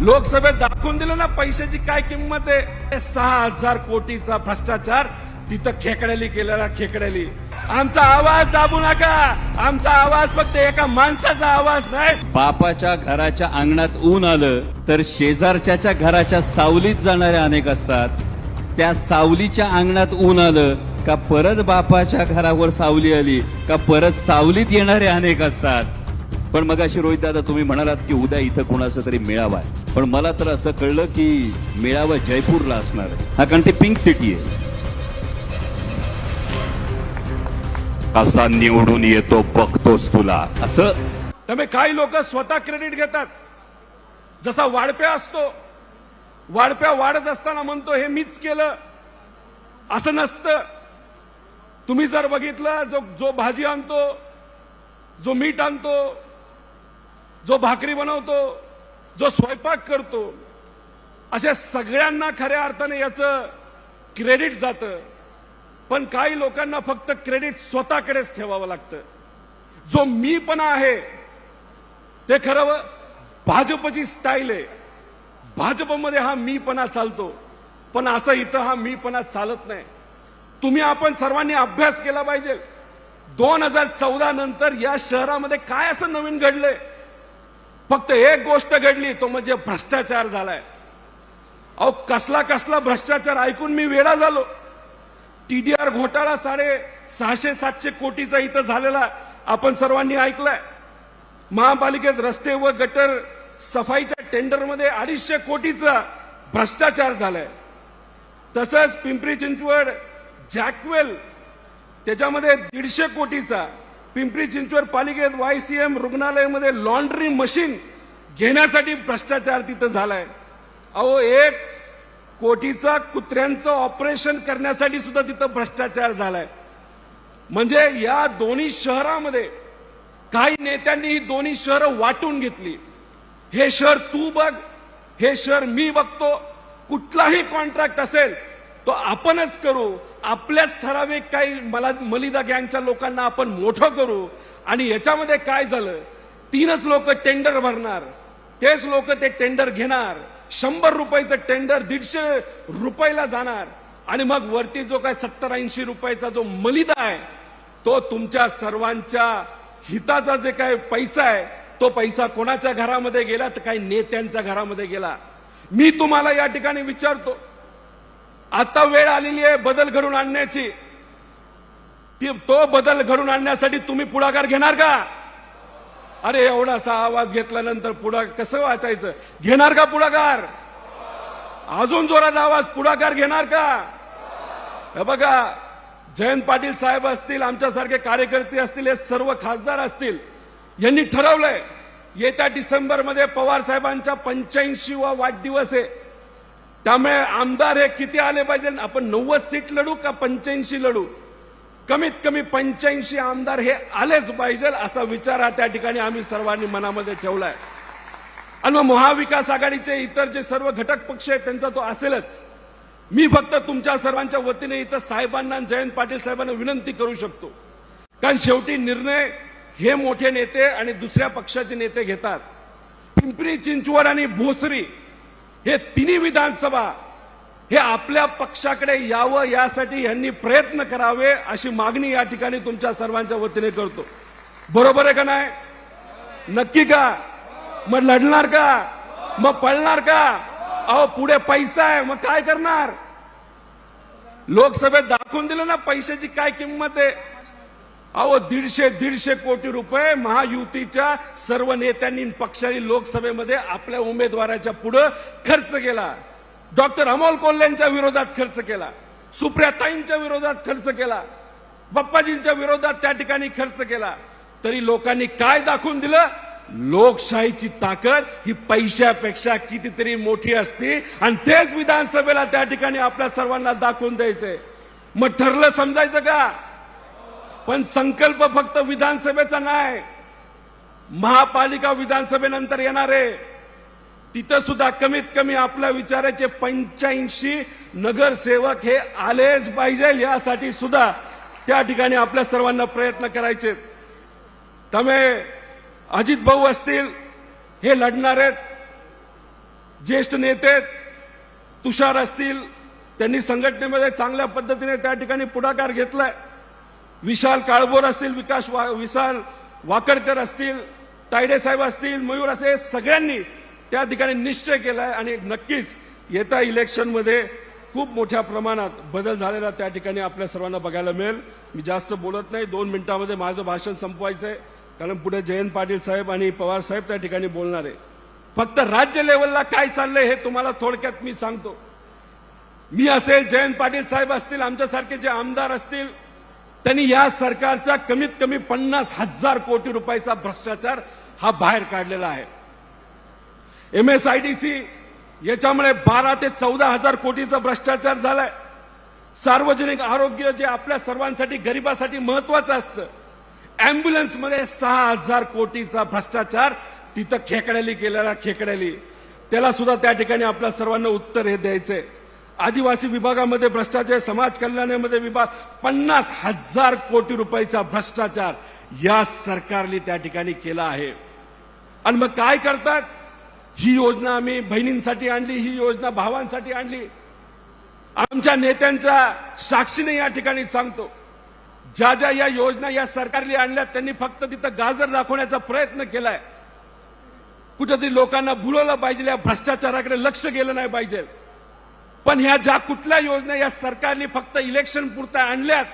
लोकसभेत दाखवून दिलं ना पैशाची काय किंमत आहे? सहा हजार कोटीचा भ्रष्टाचार तिथं खेकड्याली केलेला खेकड्याली. आमचा आवाज दाबू नका. आमचा आवाज फक्त एका माणसाचा आवाज नाही. बापाच्या घराच्या अंगणात ऊन आलं तर शेजारच्याच्या घराच्या सावलीत जाणारे अनेक असतात. त्या सावलीच्या अंगणात ऊन आलं का परत बापाच्या घरावर सावली आली का परत सावलीत येणारे अनेक असतात. पण मग अशी रोहित दादा तुम्ही म्हणालात की उद्या इथं कोणाचा तरी मेळावा आहे. पण मला तर असं कळलं की मेळावा जयपूरला असणार आहे. हा कारण ते पिंक सिटी आहे. कसा निवडून येतो बघतोस तुला. असं? त्यामुळे काही लोक स्वतः क्रेडिट घेतात. जसा वाढप्या असतो वाढप्या वाढत असताना म्हणतो हे मीच केलं. असं नसतं. तुम्ही जर बघितलं जो जो भाजी आणतो जो मीठ आणतो जो भाकरी बनवतो जो स्वयंपाक करतो अशा सगळ्यांना खऱ्या अर्थाने याचं क्रेडिट जातं. पण काही लोकांना फक्त क्रेडिट स्वतःकडेच ठेवावं लागतं. जो मीपणा आहे ते खरं भाजपची स्टाईल आहे. भाजपमध्ये हा मीपणा चालतो. पण असं इथं हा मीपणा चालत नाही. तुम्ही आपण सर्वांनी अभ्यास केला पाहिजे. दोन हजार चौदा नंतर या शहरामध्ये काय असं नवीन घडलंय? फक्त एक गोष्ट घडली तो म्हणजे भ्रष्टाचार झालाय. अहो कसला कसला भ्रष्टाचार ऐकून मी वेळा झालो. टीडीआर घोटाळा साडे सहाशे सातशे कोटीचा इथं झालेला आपण सर्वांनी ऐकलाय. महापालिकेत रस्ते व गटर सफाईच्या टेंडरमध्ये अडीचशे कोटीचा भ्रष्टाचार झालाय. तसंच पिंपरी चिंचवड जॅकवेल त्याच्यामध्ये दीडशे कोटीचा पिंपरी चिंचवड पालिकेत वायसीएम रुग्णालयामध्ये लॉन्ड्री मशीन घेण्यासाठी भ्रष्टाचार तिथं झालाय. अहो एक कोटीचा कुत्र्यांचं ऑपरेशन करण्यासाठी सुद्धा तिथं भ्रष्टाचार झालाय. म्हणजे या दोन्ही शहरामध्ये काही नेत्यांनी ही दोन्ही शहरं वाटून घेतली. हे शहर तू बघ हे शहर मी बघतो. कुठलाही कॉन्ट्रॅक्ट असेल तो आपणच करू. आपल्याच ठराविक काही मला मलिदा गँगच्या लोकांना आपण मोठं करू. आणि याच्यामध्ये काय झालं? तीनच लोक टेंडर भरणार. तेच लोक ते टेंडर घेणार. शंभर रुपयाचं टेंडर दीडशे रुपयाला जाणार. आणि मग वरती जो काय सत्तर ऐंशी रुपयाचा जो मलिदा आहे तो तुमच्या सर्वांच्या हिताचा जे काय पैसा आहे तो पैसा कोणाच्या घरामध्ये गेला तर काही नेत्यांच्या घरामध्ये गेला? मी तुम्हाला या ठिकाणी विचारतो आता वेळ आलेली आहे बदल घडून आणण्याची. तो बदल घडून आणण्यासाठी तुम्ही पुढाकार घेणार का? अरे एवढासा आवाज घेतल्यानंतर पुढा कसं वाचायचं? घेणार का पुढाकार? अजून जोरात आवाज पुढाकार घेणार का? हे बघा जयंत पाटील साहेब असतील आमच्यासारखे कार्यकर्ते असतील हे सर्व खासदार असतील यांनी ठरवलंय येत्या डिसेंबरमध्ये पवार साहेबांचा पंच्याऐंशी वा वाढदिवस आहे. त्यामुळे आमदार हे किती आले पाहिजे? आपण नव्वद सीट लढू का पंच्याऐंशी लढू? कमीत कमी पंच्याऐंशी आमदार हे आलेच पाहिजे असा विचार हा त्या ठिकाणी आम्ही सर्वांनी मनामध्ये ठेवलाय. आणि मग महाविकास आघाडीचे इतर जे सर्व घटक पक्ष आहेत त्यांचा तो असेलच. मी फक्त तुमच्या सर्वांच्या वतीने इथं साहेबांना जयंत पाटील साहेबांना विनंती करू शकतो. कारण शेवटी निर्णय हे मोठे नेते आणि दुसऱ्या पक्षाचे नेते घेतात. पिंपरी चिंचवड आणि भोसरी हे तिन्ही विधानसभा हे आपल्या पक्षाकडे यावं यासाठी यांनी प्रयत्न करावे अशी मागणी या ठिकाणी तुमच्या सर्वांच्या वतीने करतो. बरोबर आहे का नाही? नक्की का? मग लढणार का? मग पळणार का? अहो पुढे पैसा आहे मग काय करणार? लोकसभेत दाखवून दिलं ना पैशाची काय किंमत आहे? अहो दीडशे दीडशे कोटी रुपये महायुतीच्या सर्व नेत्यांनी पक्षांनी लोकसभेमध्ये आपल्या उमेदवाराच्या पुढं खर्च केला. डॉक्टर अमोल कोल्हेंच्या विरोधात खर्च केला. सुप्रियाताईंच्या विरोधात खर्च केला. बाप्पाजींच्या विरोधात त्या ठिकाणी खर्च केला. तरी लोकांनी काय दाखवून दिलं? लोकशाहीची ताकद ही पैशापेक्षा कितीतरी मोठी असते आणि तेच विधानसभेला त्या ठिकाणी आपल्या सर्वांना दाखवून द्यायचंय. मग ठरलं समजायचं का? पण संकल्प फक्त विधानसभेचा नाही. महापालिका विधानसभेनंतर येणार आहे. तिथं सुद्धा कमीत कमी आपल्या विचाराचे पंच्याऐंशी नगरसेवक हे आलेच पाहिजे यासाठी सुद्धा त्या ठिकाणी आपल्या सर्वांना प्रयत्न करायचे. त्यामुळे अजित भाऊ असतील हे लढणार आहेत. ज्येष्ठ नेते तुषार असतील त्यांनी संघटनेमध्ये चांगल्या पद्धतीने त्या ठिकाणी पुढाकार घेतलाय. विशाल काळभोर असतील विकास वा विशाल वाकडकर असतील तायडे साहेब असतील मयूर असे सगळ्यांनी त्या ठिकाणी निश्चय केलाय आणि नक्कीच येत्या इलेक्शनमध्ये खूप मोठ्या प्रमाणात बदल झालेला त्या ठिकाणी आपल्या सर्वांना बघायला मिळेल. मी जास्त बोलत नाही दोन मिनिटांमध्ये माझं भाषण संपवायचं आहे कारण पुढे जयंत पाटील साहेब आणि पवार साहेब त्या ठिकाणी बोलणार आहे. फक्त राज्य लेवलला काय चाललंय हे तुम्हाला थोडक्यात मी सांगतो. मी असेल जयंत पाटील साहेब असतील आमच्यासारखे जे आमदार असतील त्यांनी या सरकारचा कमीत कमी पन्नास हजार कोटी रुपयाचा भ्रष्टाचार हा बाहेर काढलेला आहे. M S I D C याच्यामुळे बारा ते चौदा हजार कोटीचा भ्रष्टाचार झालाय. सार्वजनिक आरोग्य जे आपल्या सर्वांसाठी गरिबासाठी महत्वाचं असतं अँब्युलन्समध्ये सहा हजार कोटीचा भ्रष्टाचार तिथं खेकड्याली केलेला खेकड्याली. त्याला सुद्धा त्या ठिकाणी आपल्या सर्वांना उत्तर हे द्यायचंय. आदिवासी विभागामध्ये भ्रष्टाचार समाज कल्याणामध्ये विभाग पन्नास हजार कोटी रुपयाचा भ्रष्टाचार या सरकारने त्या ठिकाणी केला आहे. आणि मग काय करतात? ही योजना आम्ही बहिणींसाठी आणली ही योजना भावांसाठी आणली. आमच्या नेत्यांच्या साक्षीने या ठिकाणी सांगतो ज्या ज्या या योजना या सरकारने आणल्या त्यांनी फक्त तिथं गाजर दाखवण्याचा प्रयत्न केलाय. कुठेतरी लोकांना भुलवलं पाहिजे या भ्रष्टाचाराकडे लक्ष गेलं नाही पाहिजे. पण ह्या ज्या कुठल्या योजना या सरकारने फक्त इलेक्शन पुरता आणल्यात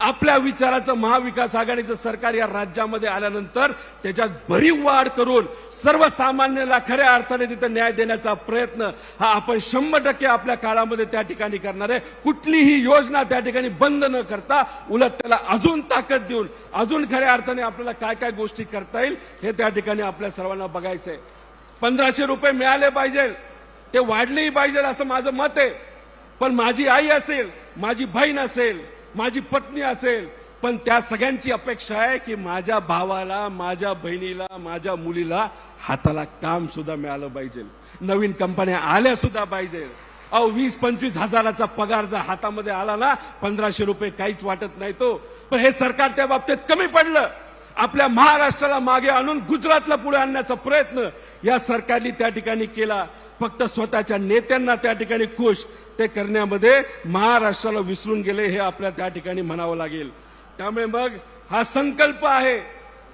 आपल्या विचाराचं महाविकास आघाडीचं सरकार या राज्यामध्ये आल्यानंतर त्याच्यात भरीव वाढ करून सर्वसामान्याला खऱ्या अर्थाने तिथं न्याय देण्याचा प्रयत्न हा आपण शंभर टक्के आपल्या काळामध्ये त्या ठिकाणी करणार आहे. कुठलीही योजना त्या ठिकाणी बंद न करता उलट त्याला अजून ताकद देऊन अजून खऱ्या अर्थाने आपल्याला काय काय गोष्टी करता येईल हे त्या ठिकाणी आपल्या सर्वांना बघायचंय. पंधराशे रुपये मिळाले पाहिजे ते वाढलेही पाहिजे असं माझं मत आहे. पण माझी आई असेल माझी बहीण असेल माझी पत्नी असेल पण त्या सगळ्यांची अपेक्षा आहे की माझ्या भावाला माझ्या बहिणीला माझ्या मुलीला हाताला काम सुद्धा मिळालं पाहिजे. नवीन कंपन्या आल्या सुद्धा पाहिजे. अहो वीस पंचवीस हजाराचा पगार जर हातामध्ये आला ना पंधराशे रुपये काहीच वाटत नाही तो. पण हे सरकार त्या बाबतीत कमी पडलं. आपल्या महाराष्ट्राला मागे आणून गुजरातला पुढे आणण्याचा प्रयत्न या सरकारने त्या ठिकाणी केला. फक्त स्वतःच्या नेत्यांना त्या ठिकाणी खुश ते करण्यामध्ये महाराष्ट्राला विसरून गेले हे आपल्या त्या ठिकाणी म्हणावं लागेल. त्यामुळे मग हा संकल्प आहे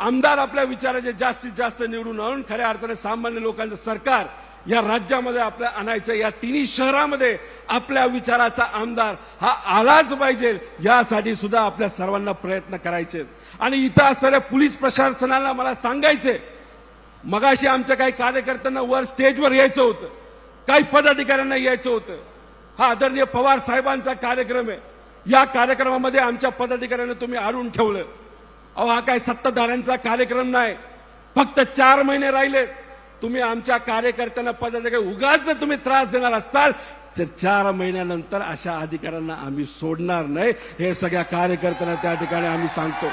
आमदार आपल्या विचाराचे जास्तीत जास्त निवडून आणून खऱ्या अर्थाने सामान्य लोकांचं सरकार या राज्यामध्ये आपल्या आणायचं या तिन्ही शहरामध्ये आपल्या विचाराचा आमदार हा आलाच पाहिजे यासाठी सुद्धा आपल्या सर्वांना प्रयत्न करायचे. आणि इथं असणाऱ्या पोलीस प्रशासनाला मला सांगायचे मगाशी आमच्या काही कार्यकर्त्यांना वर स्टेजवर यायचं होतं. काही पदाधिकाऱ्यांना यायचं होतं. हा आदरणीय पवार साहेबांचा कार्यक्रम आहे. या कार्यक्रमामध्ये आमच्या पदाधिकाऱ्यांना तुम्ही आणून ठेवलं. अहो हा काय सत्ताधाऱ्यांचा कार्यक्रम नाही. फक्त चार महिने राहिले. तुम्ही आमच्या कार्यकर्त्यांना पदाधिकारी उगाच जर तुम्ही त्रास देणार असाल तर चार महिन्यानंतर अशा अधिकाऱ्यांना आम्ही सोडणार नाही. हे सगळ्या कार्यकर्त्यांना त्या ठिकाणी आम्ही सांगतो.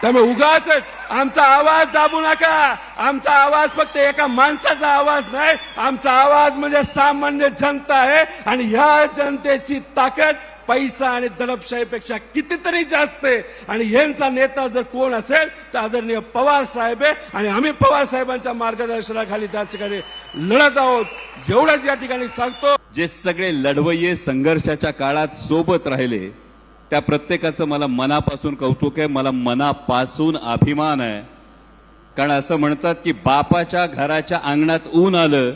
त्यामुळे उगाच आमचा आवाज दाबू नका. आमचा आवाज फक्त एका माणसाचा आवाज नाही. आमचा आवाज म्हणजे सामान्य जनता आहे. आणि ह्या जनतेची ताकद पैसा आणि दडपशाहीपेक्षा कितीतरी जास्त आहे. आणि यांचा नेता जर कोण असेल तर आदरणीय पवार साहेब आहे. आणि आम्ही पवार साहेबांच्या मार्गदर्शनाखाली त्या ठिकाणी लढत आहोत. एवढंच या ठिकाणी सांगतो. जे सगळे लढवय्ये संघर्षाच्या काळात सोबत राहिले त्या प्रत्येकाचं मला मनापासून कौतुक आहे मला मनापासून अभिमान आहे. कारण असं म्हणतात की बापाच्या घराच्या अंगणात ऊन आलं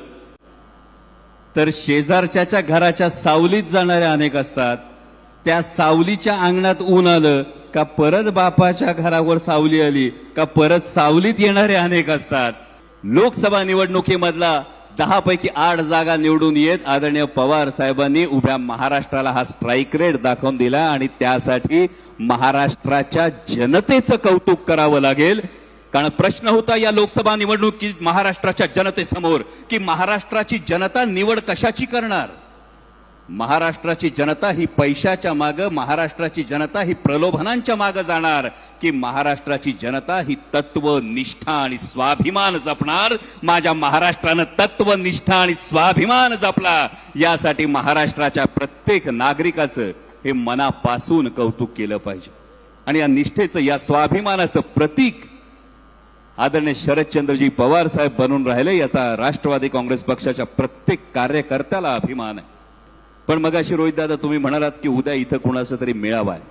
तर शेजारच्याच्या घराच्या सावलीत जाणाऱ्या अनेक असतात. त्या सावलीच्या अंगणात ऊन आलं का परत बापाच्या घरावर सावली आली का परत सावलीत येणारे अनेक असतात. लोकसभा निवडणुकीमधला दहा पैकी आठ जागा निवडून येत आदरणीय पवार साहेबांनी उभ्या महाराष्ट्राला हा स्ट्राईक रेट दाखवून दिला आणि त्यासाठी महाराष्ट्राच्या जनतेचं कौतुक करावं लागेल. कारण प्रश्न होता या लोकसभा निवडणुकीत महाराष्ट्राच्या जनतेसमोर की महाराष्ट्राची जनता निवड कशाची करणार? महाराष्ट्राची जनता ही पैशाच्या मागं महाराष्ट्राची जनता ही प्रलोभनांच्या मागं जाणार की महाराष्ट्राची जनता ही तत्व निष्ठा आणि स्वाभिमान जपणार. माझ्या महाराष्ट्रानं तत्व निष्ठा आणि स्वाभिमान जपला. यासाठी महाराष्ट्राच्या प्रत्येक नागरिकाचं हे मनापासून कौतुक केलं पाहिजे. आणि या निष्ठेचं या स्वाभिमानाचं प्रतीक आदरणीय शरदचंद्रजी पवार साहेब बनून राहिले. याचा राष्ट्रवादी काँग्रेस पक्षाच्या प्रत्येक कार्यकर्त्याला अभिमान आहे. पण मग अशी रोहित दादा तुम्ही म्हणालात की उद्या इथं कोणाचा तरी मेळावा आहे.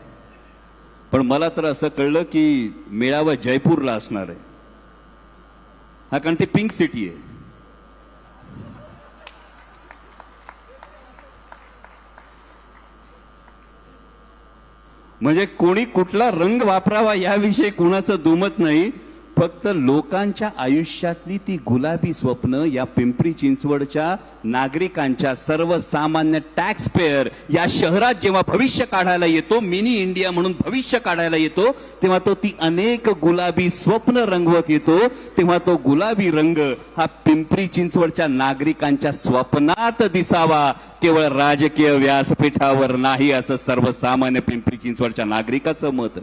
पण मला तर असं कळलं की मेळावा जयपूरला असणार आहे. हा कारण ती पिंक सिटी आहे. म्हणजे कोणी कुठला रंग वापरावा याविषयी कुणाचं दुमत नाही. फक्त लोकांच्या आयुष्यातली ती गुलाबी स्वप्न या पिंपरी चिंचवडच्या नागरिकांच्या सर्वसामान्य टॅक्स पेअर या शहरात जेव्हा भविष्य काढायला येतो मिनी इंडिया म्हणून भविष्य काढायला येतो तेव्हा तो ती अनेक गुलाबी स्वप्न रंगवत येतो तेव्हा तो गुलाबी रंग हा पिंपरी चिंचवडच्या नागरिकांच्या स्वप्नात दिसावा. केवळ राजकीय व्यासपीठावर नाही असं सर्वसामान्य पिंपरी चिंचवडच्या नागरिकाचं मत.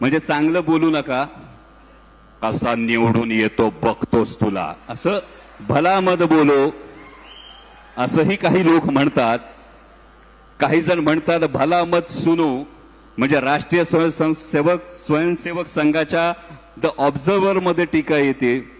म्हणजे चांगलं बोलू नका. कसा निवडून येतो बघतोस तुला. असं भला मद बोलो. असंही काही लोक म्हणतात. काही जण म्हणतात भला मत सुनू. म्हणजे राष्ट्रीय स्वयंसेवक स्वयंसेवक संघाच्या द ऑब्झर्वर मध्ये टीका येते.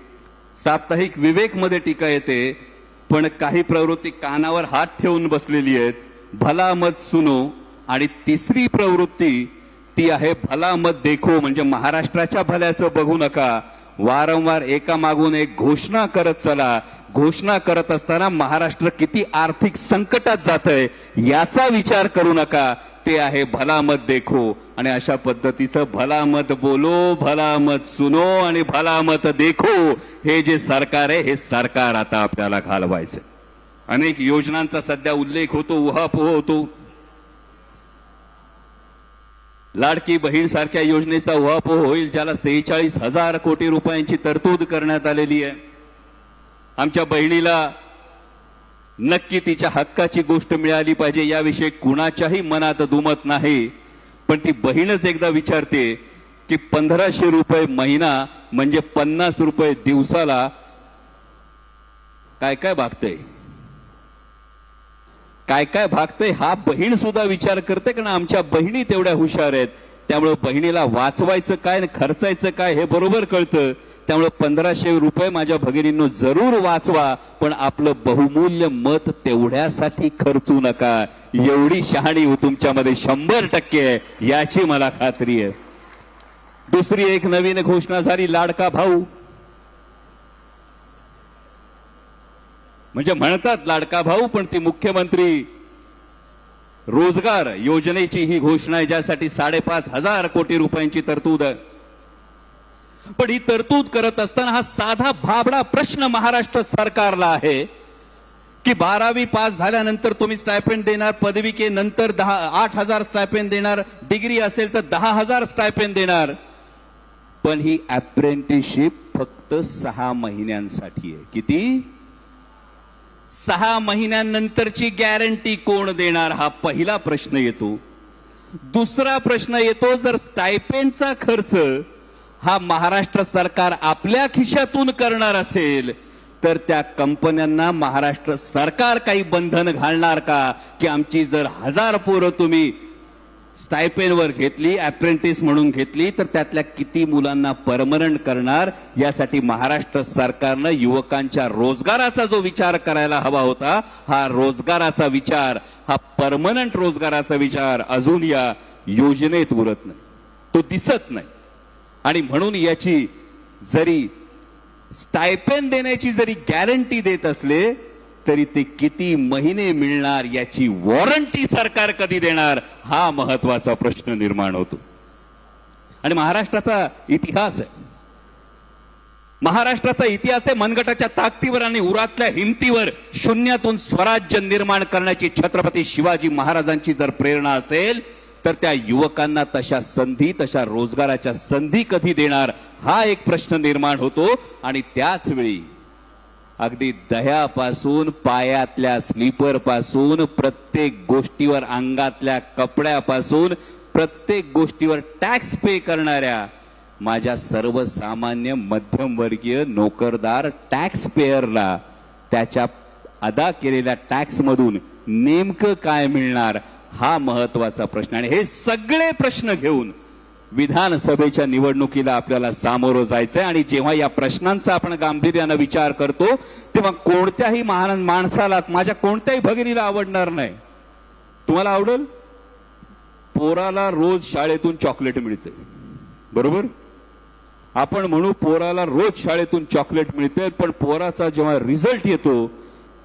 साप्ताहिक विवेकमध्ये टीका येते. पण काही प्रवृत्ती कानावर हात ठेवून बसलेली आहेत. भला मत सुनो. आणि तिसरी प्रवृत्ती ती आहे भला मत देखो म्हणजे महाराष्ट्राच्या भल्याचं बघू नका. वारंवार एका मागून एक घोषणा करत चला. घोषणा करत असताना महाराष्ट्र किती आर्थिक संकटात जात आहे याचा विचार करू नका. ते आहे भला मत देखो. आणि अशा पद्धतीचं भला मत बोलो भला मत सुनो आणि भला मत देखो. हे जे सरकार आहे हे सरकार आता आपल्याला घालवायचं अनेक योजनांचा सध्या उल्लेख होतो उहापोह होतो. लाडकी बहीण सारख्या योजनेचा उहापोह होईल ज्याला सेहेचाळीस हजार कोटी रुपयांची तरतूद करण्यात आलेली आहे. आमच्या बहिणीला नक्की तिच्या हक्काची गोष्ट मिळाली पाहिजे याविषयी कुणाच्याही मनात दुमत नाही. पण ती बहीणच एकदा विचारते की पंधराशे रुपये महिना म्हणजे पन्नास रुपये दिवसाला काय काय भागतंय? काय काय भागतंय हा बहीण सुद्धा विचार करते कारण आमच्या बहिणी तेवढ्या हुशार आहेत. त्यामुळे बहिणीला वाचवायचं काय आणि खर्चायचं काय हे बरोबर कळतं. त्यामुळे पंधराशे रुपये माझ्या भगिनींनो जरूर वाचवा पण आपलं बहुमूल्य मत तेवढ्यासाठी खर्चू नका. एवढी शहाणी हो तुमच्यामध्ये शंभर टक्के आहे याची मला खात्री आहे. दुसरी एक नवीन घोषणा झाली लाडका भाऊ. म्हणजे म्हणतात लाडका भाऊ पण ती मुख्यमंत्री रोजगार योजनेची ही घोषणा आहे ज्यासाठी साडेपाच हजार कोटी रुपयांची तरतूद आहे. पण ही तरतूद करत असताना हा साधा भाबडा प्रश्न महाराष्ट्र सरकारला आहे की बारावी पास झाल्यानंतर तुम्ही स्टायपेंड देणार पदविके नंतर दहा आठ हजार स्टायपेंड देणार डिग्री असेल तर दहा हजार स्टायपेंड देणार. पण ही अप्रेंटिसशिप फक्त सहा महिन्यांसाठी आहे. किती? सहा महिन्यानंतरची गॅरंटी कोण देणार हा पहिला प्रश्न येतो. दुसरा प्रश्न येतो जर स्टायपेंडचा खर्च हा महाराष्ट्र सरकार आपल्या खिशातून करणार असेल तर त्या कंपन्यांना महाराष्ट्र सरकार काही बंधन घालणार का? की आमची जर हजार पोरं तुम्ही स्टायपेनवर घेतली अप्रेंटिस म्हणून घेतली तर त्यातल्या किती मुलांना परमनंट करणार यासाठी महाराष्ट्र सरकारनं युवकांच्या रोजगाराचा जो विचार करायला हवा होता हा रोजगाराचा विचार हा परमनंट रोजगाराचा विचार अजून या योजनेत उरत नाही. तो दिसत नाही. आणि म्हणून याची जरी स्टायपेन देण्याची जरी गॅरंटी देत असले तरी ते किती महिने मिळणार याची वॉरंटी सरकार कधी देणार हा महत्त्वाचा प्रश्न निर्माण होतो. आणि महाराष्ट्राचा इतिहास आहे. महाराष्ट्राचा इतिहास आहे मनगटाच्या ताकदीवर आणि उरातल्या हिमतीवर शून्यातून स्वराज्य निर्माण करण्याची छत्रपती शिवाजी महाराजांची जर प्रेरणा असेल तर त्या युवकांना तशा संधी तशा रोजगाराच्या संधी कधी देणार हा एक प्रश्न निर्माण होतो. आणि त्याच वेळी अगदी दह्यापासून पायातल्या स्लीपरपासून प्रत्येक गोष्टीवर अंगातल्या कपड्यापासून प्रत्येक गोष्टीवर टॅक्स पे करणाऱ्या माझ्या सर्वसामान्य मध्यमवर्गीय नोकरदार टॅक्स पेअरला त्याच्या अदा केलेल्या टॅक्समधून नेमकं काय मिळणार हा महत्त्वाचा प्रश्न. आणि हे सगळे प्रश्न घेऊन विधानसभेच्या निवडणुकीला आपल्याला सामोरं जायचंय आणि जेव्हा या प्रश्नांचा आपण गांभीर्यानं विचार करतो तेव्हा कोणत्याही महान माणसाला माझ्या कोणत्याही भगिनीला आवडणार नाही. तुम्हाला आवडेल? पोराला रोज शाळेतून चॉकलेट मिळते. बरोबर? आपण म्हणू पोराला रोज शाळेतून चॉकलेट मिळते पण पोराचा जेव्हा रिझल्ट येतो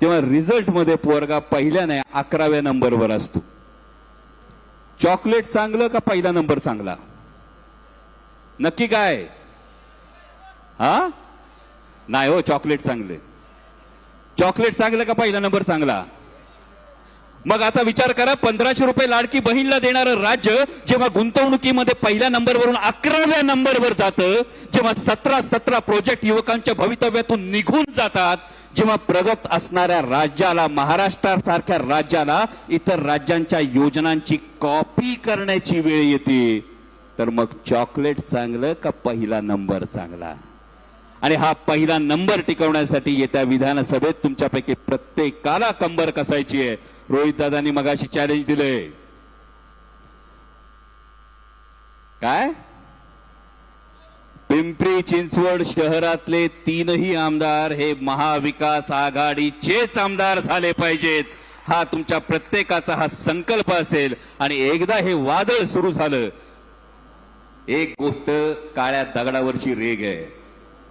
तेव्हा रिझल्टमध्ये पोरगा पहिल्या नाही अकराव्या नंबरवर असतो. चॉकलेट चांगलं का पहिला नंबर चांगला? नक्की काय? हा? नाही हो चॉकलेट चांगले. चॉकलेट चांगलं का पहिला नंबर चांगला? मग आता विचार करा पंधराशे रुपये लाडकी बहीणला देणारं राज्य जेव्हा गुंतवणुकीमध्ये पहिल्या नंबरवरून अकराव्या नंबरवर जातं जेव्हा सतरा सतरा प्रोजेक्ट युवकांच्या भवितव्यातून निघून जातात जेव्हा प्रगत असणाऱ्या राज्याला महाराष्ट्रासारख्या राज्याला इतर राज्यांच्या योजनांची कॉपी करण्याची वेळ येते. तर मग चॉकलेट चांगलं का पहिला नंबर चांगला? आणि हा पहिला नंबर टिकवण्यासाठी येत्या विधानसभेत तुमच्यापैकी प्रत्येकाला कंबर कसायची आहे. रोहित दादांनी मगाशी चॅलेंज दिलंय. काय? पिंपरी चिंचवड शहरातले तीनही आमदार हे महाविकास आघाडीचेच आमदार झाले पाहिजेत. हा तुमच्या प्रत्येकाचा हा संकल्प असेल. आणि एकदा हे वादळ सुरू झालं एक गोष्ट काळ्या दगडावरची रेग आहे.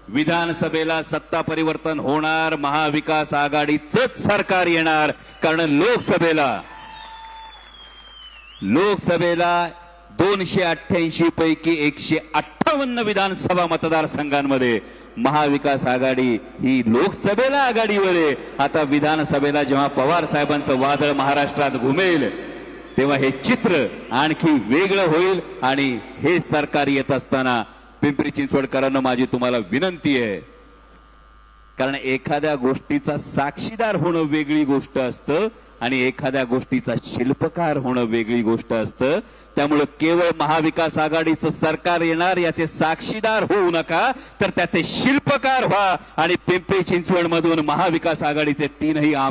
विधानसभेला सत्ता परिवर्तन होणार महाविकास आघाडीच सरकार येणार कारण लोकसभेला लोकसभेला दोनशे अठ्ठ्याऐंशी पैकी एकशे अठ्ठावन्न विधानसभा मतदारसंघांमध्ये महाविकास आघाडी ही लोकसभेला आघाडीवर आहे. आता विधानसभेला जेव्हा पवार साहेबांचं वादळ महाराष्ट्रात घुमेल तेव्हा हे चित्र आणखी वेगळं होईल आणि हे सरकार येत असताना पिंपरी चिंचवडकरांना माझी तुम्हाला विनंती आहे. कारण एखाद्या गोष्टीचा साक्षीदार होणं वेगळी गोष्ट असतं आणि एखाद्या गोष्टीचा शिल्पकार होणं वेगळी गोष्ट असतं. त्यामुळे केवळ महाविकास आघाडीचं सरकार येणार याचे साक्षीदार होऊ नका तर त्याचे शिल्पकार व्हा आणि पिंपरी चिंचवड मधून महाविकास आघाडीचे तीनही आम